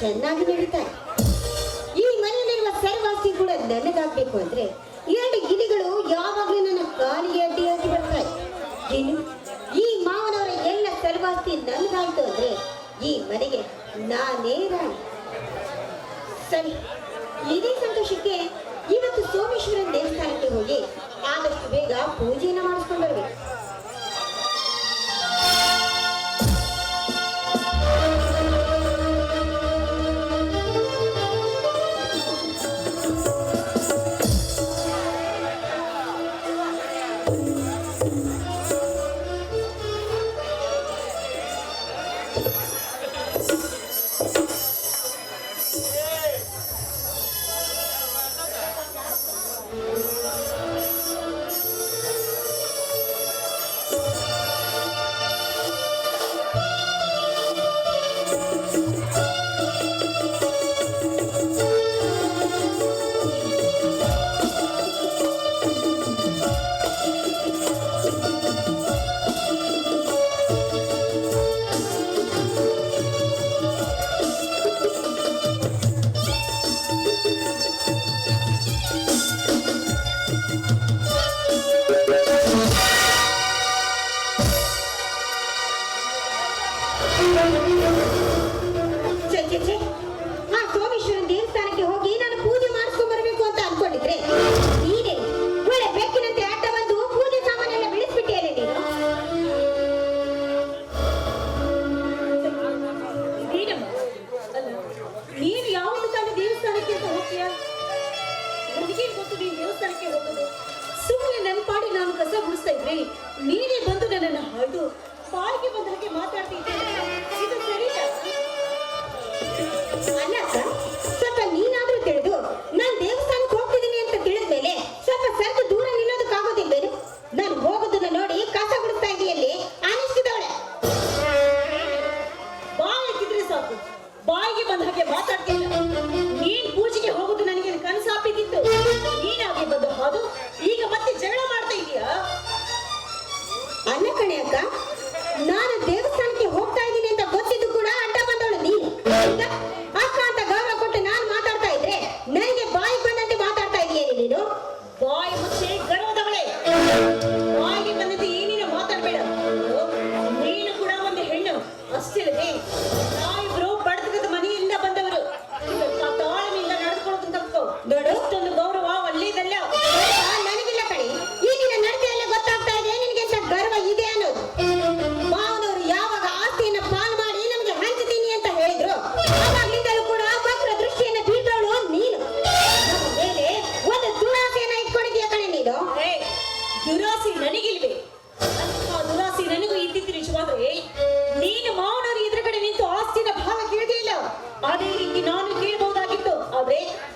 ಚೆನ್ನಾಗಿ ನಡೀತಾರೆ ಈ ಮನೆಯಲ್ಲಿರುವ ಸರ್ವಾಸಿ ಕೂಡ ನನಗಾಗಬೇಕು ಅಂದ್ರೆ ಎರಡು ಗಿಲಿಗಳು ಯಾವಾಗಲೂ ನನ್ನ ಕಾಲಿಗೆ ಅಡ್ಡಿಯಾಗಿ ಬರ್ತಾರೆ ಏನು ಈ ಮಾವನವರ ಎಲ್ಲ ಸರ್ವಾಸ್ತಿ ನನಗಾಯ್ತು ಅಂದ್ರೆ ಈ ಮನೆಗೆ ನಾನೇ ರಾಣಿ. ಸರಿ, ಇದೇ ಸಂತೋಷಕ್ಕೆ ಇವತ್ತು ಸೋಮೇಶ್ವರನ ದೇವಸ್ಥಾನಕ್ಕೆ ಹೋಗಿ ಆದಷ್ಟು ಬೇಗ ಪೂಜೆಯನ್ನು ಮಾಡಿಸ್ಕೊಂಡು ಬರ್ಬೇಕು. ಹೇಳಿದ್ರೆ ನೀನೇ ಬಂದು ನನ್ನನ್ನು ಹೌದು ಬಾಯಿಗೆ ಬಂದ ಹಾಗೆ ಮಾತಾಡ್ತಿದ್ದೆ. ಇದು ಸರಿ ಅಲ್ಲ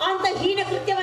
on the Hina Kritya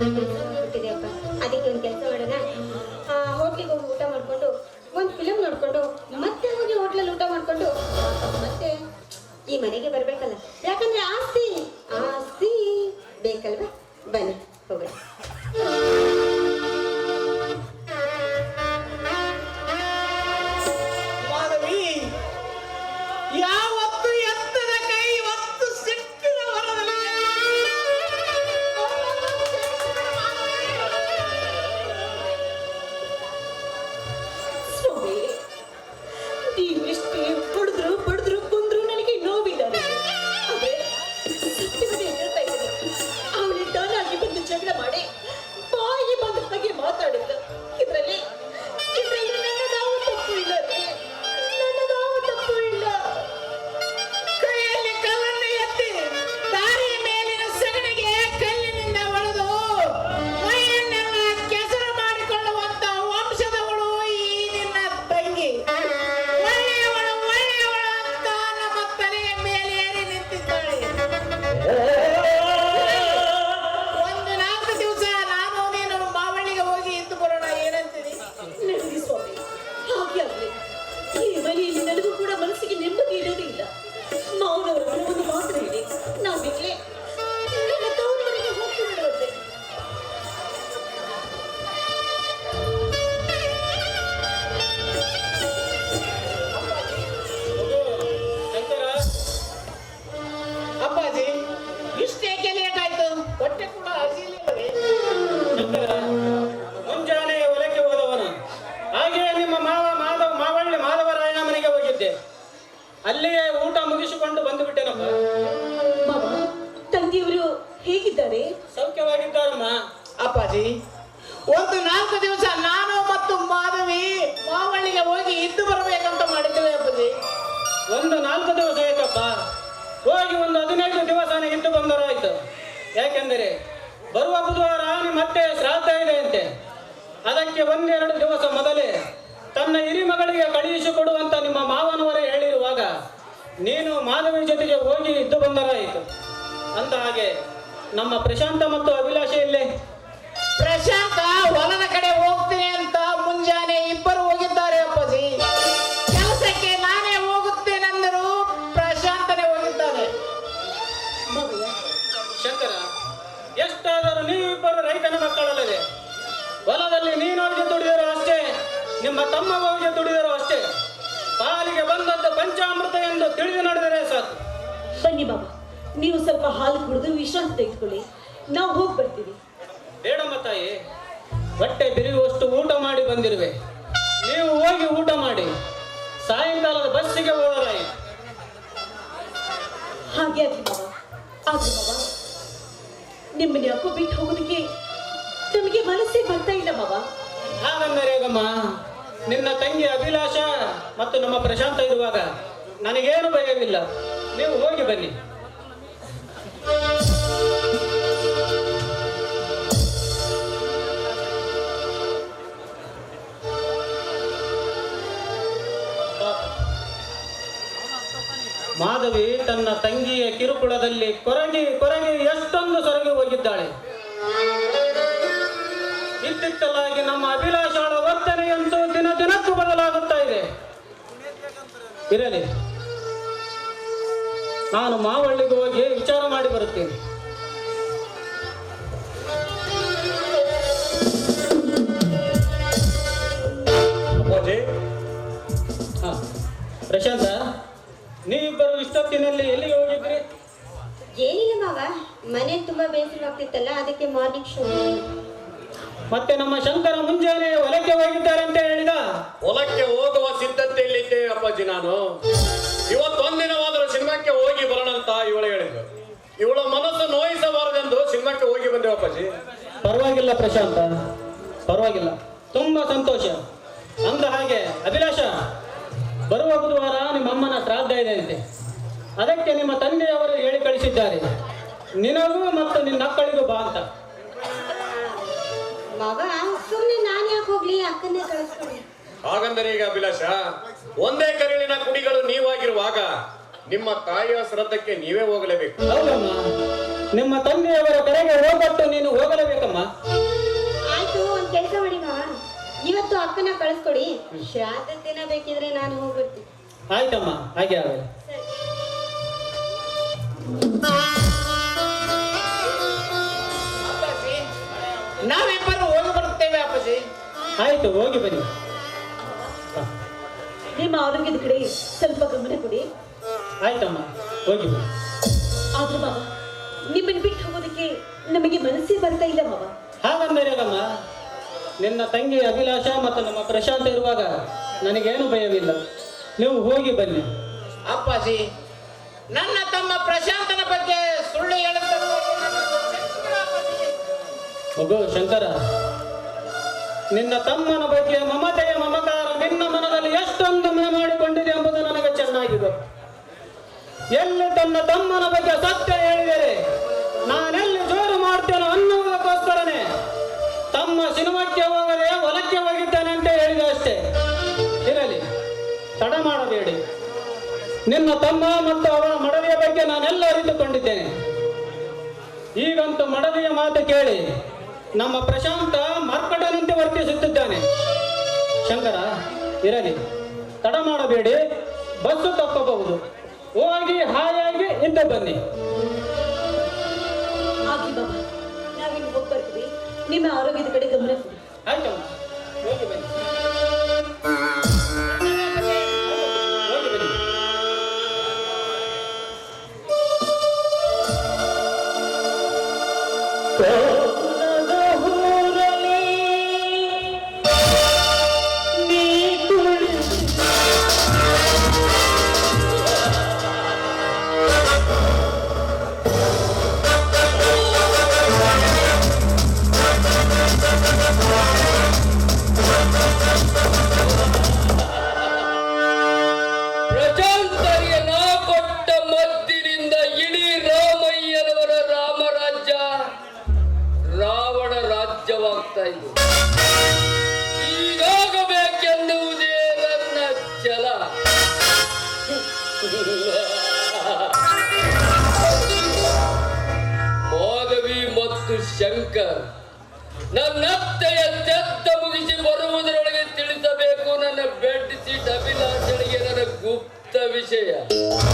Thank you. ಅಲ್ಲಿಯೇ ಊಟ ಮುಗಿಸಿಕೊಂಡು ಬಂದು ಬಿಟ್ಟೆನಪ್ಪ ಮಾವ ತಂಗಿಯವರು ಹೇಗಿದ್ದಾರೆ? ಸೌಖ್ಯವಾಗಿದ್ದಾರಮ್ಮ. ಅಪ್ಪಾಜಿ ಒಂದು ನಾಲ್ಕು ದಿವಸ ನಾನು ಮತ್ತು ಮಾಧವಿ ಮಾವಳ್ಳಿಗೆ ಹೋಗಿ ಇದ್ದು ಬರಬೇಕಂತ ಮಾಡಿದ್ದೇವೆ ಅಪ್ಪಾಜಿ. ಒಂದು ನಾಲ್ಕು ದಿವಸ ಆಯ್ತಪ್ಪ. ಹೋಗಿ ಒಂದು ಹದಿನೈದು ದಿವಸನೇ ಇದ್ದು ಬಂದರಾಯ್ತು ಯಾಕೆಂದರೆ ಬರುವ ಬುಧವಾರ ಮತ್ತೆ ಶ್ರಾದ್ದ ಇದೆ ಅಂತೆ. ಅದಕ್ಕೆ ಒಂದೆರಡು ದಿವಸ ಮೊದಲೇ ತನ್ನ ಹಿರಿ ಮಗಳಿಗೆ ಕಳುಹಿಸಿಕೊಡುವಂತ ನಿಮ್ಮ ಮಾವನವರೇ ಹೇಳಿರುವಾಗ ನೀನು ಮಾನವನ ಜೊತೆಗೆ ಹೋಗಿ ಇದ್ದು ಬಂದರಾಯಿತು. ಅಂದ ಹಾಗೆ ನಮ್ಮ ಪ್ರಶಾಂತ ಮತ್ತು ಅಭಿಲಾಷೆ ಇಲ್ಲೇ ಪ್ರಶಾಂತ ಹೊಲದ ಕಡೆ ಹೋಗ್ತೀನಿ ಅಂತ ಮುಂಜಾನೆ ಇಬ್ಬರು ಹೋಗಿದ್ದಾರೆ ಅಪ್ಪಾಜಿ. ಕೆಲಸಕ್ಕೆ ನಾನೇ ಹೋಗುತ್ತೇನೆಂದರು ಪ್ರಶಾಂತನೇ ಹೋಗಿದ್ದಾನೆ. ಶಂಕರ ಎಷ್ಟಾದರೂ ನೀವಿಬ್ಬರು ರೈತನ ಮಕ್ಕಳಲ್ಲದೆ ಹೊಲದಲ್ಲಿ ನೀನು ಹೋಗಿ ದುಡಿದಿರೋ ಅಷ್ಟೇ ನಿಮ್ಮ ತಮ್ಮ ಹೋಗಿ ದುಡಿದಿರೋ ಅಷ್ಟೇ. ಪಾಲಿಗೆ ಬಂದಂತ ಪಂಚಾಮೃತ ಎಂದು ತಿಳಿದು ನಡೆದರೆ ಸಾಕು. ಬನ್ನಿ ಬಾಬಾ ನೀವು ಸ್ವಲ್ಪ ಹಾಲು ಕುಡಿದು ವಿಶ್ರಾಂತಿ ತೆಗೆದುಕೊಳ್ಳಿ. ನಾವು ಹೋಗಿ ಬರ್ತೀವಿ. ಬೇಡಮ್ಮ ತಾಯಿ ಹೊಟ್ಟೆ ಬಿರಿಯುವಷ್ಟು ಊಟ ಮಾಡಿ ಬಂದಿರುವೆ. ನೀವು ಹೋಗಿ ಊಟ ಮಾಡಿ. ಸಾಯಂಕಾಲದ ಬಸ್ಸಿಗೆ ಹೋಗಲಾಯಿ ಹಾಗೆ ಆಗಲಿ ಬಾಬಾ ಬಾಬಾ. ನಿಮ್ಮನ್ನ ಯಾಕೋ ಬಿಟ್ಟು ಹೋಗೋದಕ್ಕೆ ನಮಗೆ ಮನಸ್ಸೇ ಬರ್ತಾ ಇಲ್ಲ ಬಾಬಾ. ಹಾಗಂದರೆ ಹೇಗಮ್ಮ? ನಿನ್ನ ತಂಗಿ ಅಭಿಲಾಷ ಮತ್ತು ನಮ್ಮ ಪ್ರಶಾಂತ ಇರುವಾಗ ನನಗೇನು ಭಯವಿಲ್ಲ. ನೀವು ಹೋಗಿ ಬನ್ನಿ. ಮಾಧವಿ ತನ್ನ ತಂಗಿಯ ಕಿರುಕುಳದಲ್ಲಿ ಕೊರಗಿ ಕೊರಗಿ ಎಷ್ಟೊಂದು ಸೊರಗಿ ಹೋಗಿದ್ದಾಳೆ. ಇತ್ತಿತ್ತಲಾಗಿ ನಮ್ಮ ಅಭಿಲಾಷಾಳ ಬದಲಾಗುತ್ತಾ ಇದೆ. ಇರಲಿ. ನಾನು ಮಾವಳ್ಳಿಗೆ ಹೋಗಿ ವಿಚಾರ ಮಾಡಿ ಬರುತ್ತೇನೆ. ಅಪ್ಪಾಜಿ. ಹಾ. ಪ್ರಶಾಂತ ನೀವಿಬ್ಬರು ಇಷ್ಟೊತ್ತಿನಲ್ಲಿ ಎಲ್ಲಿಗೆ ಹೋಗಿದ್ರಿ? ಏನಿಲ್ಲ ಮಾವ ಮನೆ ತುಂಬಾ ಬೇಸರವಾಗ್ತಿತ್ತಲ್ಲ ಅದಕ್ಕೆ ಮಾರ್ನಿಂಗ್ ಶೋ ಮತ್ತೆ ನಮ್ಮ ಶಂಕರ ಮುಂಜಾನೆ ಹೊಲಕ್ಕೆ ಹೋಗಿದ್ದಾರೆ ಅಂತ ಹೇಳಿದ? ಹೊಲಕ್ಕೆ ಹೋಗುವ ಸಿದ್ಧತೆಯಲ್ಲಿದ್ದೆ ಅಪ್ಪಾಜಿ ನಾನು? ಇವತ್ತೊಂದಿನವಾದರೂ ಸಿನಿಮಾಕ್ಕೆ ಹೋಗಿ ಬರೋಣ ಅಂತ ಇವಳು ಹೇಳಿದ್ರು ಇವಳ ಮನಸ್ಸು ನೋಯಿಸಬಾರದೆಂದು ಸಿನಿಮಾಕ್ಕೆ ಹೋಗಿ ಬಂದೆ ಅಪ್ಪಾಜಿ. ಪರವಾಗಿಲ್ಲ ಪ್ರಶಾಂತ. ಪರವಾಗಿಲ್ಲ. ತುಂಬಾ ಸಂತೋಷ. ಅಂದ ಹಾಗೆ ಅಭಿಲಾಷ ಬರುವ ಬುಧವಾರ ನಿಮ್ಮ ಅಮ್ಮನ ಶ್ರಾದ್ದ ಇದೆ ಅಂತೆ. ಅದಕ್ಕೆ ನಿಮ್ಮ ತಂದೆಯವರು ಹೇಳಿ ಕಳಿಸಿದ್ದಾರೆ. ನಿನಗೂ ಮತ್ತು ನಿನ್ನ ಮಕ್ಕಳಿಗೂ ಬಾ ಅಂತ. ಮಾವ ಸುಮ್ಮನೆ ನಾನು ಯಾಕೆ ಹೋಗ್ಲಿ ಅಕ್ಕನ್ನೇ ಕಳಿಸ್ಕೊಡಿ ಹಾಗಂದರೆ ಈಗ ಅಭಿಲಾಷ ಒಂದೇ ಕರೆಳಿನ ಕುಡಿಗಳು ನೀವಾಗಿರುವಾಗ ನಿಮ್ಮ ತಾಯಿಯ ಶ್ರದ್ಧಕ್ಕೆ ನೀವೇ ಹೋಗಲೇಬೇಕು. ಹೌದಮ್ಮ. ನಿಮ್ಮ ತಂದೆಯವರ ಕರೆಗೆ ಹೋಗಟ್ಟು ನೀನು ಹೋಗಲೇಬೇಕಮ್ಮ. ಆಯ್ತು ಒಂದ್ ಕೆಲಸ ಮಾಡಿ ಮಾವ. ಇವತ್ತು ಅಕ್ಕನ ಕಳಿಸ್ಕೊಡಿ. ಶ್ರಾದ್ದ ದಿನ ಬೇಕಿದ್ರೆ ನಾನು ಹೋಗ್ಬಿಡ್ತೀನಿ. ಆಯ್ತಮ್ಮ ಹಾಗೆ ಆಗಲಿ ಆಯ್ತು ಹೋಗಿ ಬನ್ನಿ. ನಿಮ್ಮ ಆರೋಗ್ಯದ ಕಡೆ ಸ್ವಲ್ಪ ಗಮನ ಕೊಡಿ. ಆಯ್ತಮ್ಮ ಹೋಗಿ ಬನ್ನಿ. ಆದ್ರೂ ಮಾವ ನಿಮ್ಮನ್ನು ಬಿಟ್ಟು ಹೋಗೋದಕ್ಕೆ ನಮಗೆ ಮನಸ್ಸೇ ಬರ್ತಾ ಇಲ್ಲ ಮಾವ. ಹಾಗಂದರೆ ಅಮ್ಮ ನಿನ್ನ ತಂಗಿ ಅಭಿಲಾಷ ಮತ್ತು ನಮ್ಮ ಪ್ರಶಾಂತ ಇರುವಾಗ ನನಗೇನು ಭಯವಿಲ್ಲ. ನೀವು ಹೋಗಿ ಬನ್ನಿ. ಅಪ್ಪಾಜಿ ನನ್ನ ತಮ್ಮ ಪ್ರಶಾಂತನ ಬಗ್ಗೆ ಸುಳ್ಳು ಹೇಳುತ್ತ ಒಬ್ಬ ಮಗು ಶಂಕರ ನಿನ್ನ ತಮ್ಮನ ಬಗ್ಗೆ ಮಮತೆಯ ಮಮಕಾರ ನಿನ್ನ ಮನದಲ್ಲಿ ಎಷ್ಟೊಂದು ಮಾಡಿಕೊಂಡಿದೆ ಎಂಬುದು ನನಗೆ ಚೆನ್ನಾಗಿದೆ. ಎಲ್ಲಿ ತನ್ನ ತಮ್ಮನ ಬಗ್ಗೆ ಸತ್ಯ ಹೇಳಿದರೆ ನಾನೆಲ್ಲಿ ಜೋರು ಮಾಡ್ತೇನೆ ಅನ್ನುವುದಕ್ಕೋಸ್ಕರನೇ ತಮ್ಮ ಸಿನಿಮಾಕ್ಕೆ ಹೋಗದೆ ಹೊಲಕ್ಕೆ ಹೋಗಿದ್ದೇನೆ ಅಂತ ಹೇಳಿದೆ ಅಷ್ಟೇ. ಇರಲಿ, ತಡ ಮಾಡಬೇಡಿ. ನಿನ್ನ ತಮ್ಮ ಮತ್ತು ಅವರ ಮಡದಿಯ ಬಗ್ಗೆ ನಾನೆಲ್ಲ ಅರಿತುಕೊಂಡಿದ್ದೇನೆ. ಈಗಂತೂ ಮಡದಿಯ ಮಾತು ಕೇಳಿ ನಮ್ಮ ಪ್ರಶಾಂತ ಮರ್ಕಟನಂತೆ ವರ್ತಿಸುತ್ತಿದ್ದಾನೆ. ಶಂಕರ ಇರಲಿ. ತಡ ಮಾಡಬೇಡಿ. ಬಸ್ಸು ತಪ್ಪಬಹುದು. ಹೋಗಿ ಹಾಯಾಗಿ ಇದ್ದ ಬನ್ನಿ. ನಿಮ್ಮ ಆರೋಗ್ಯದ ಕಡೆ ಗಮನ ಕೊಡಿ. ಆಯ್ತಮ್ಮ. ಹೋಗಿ ಬನ್ನಿ. ಹೋಗಿ cheia.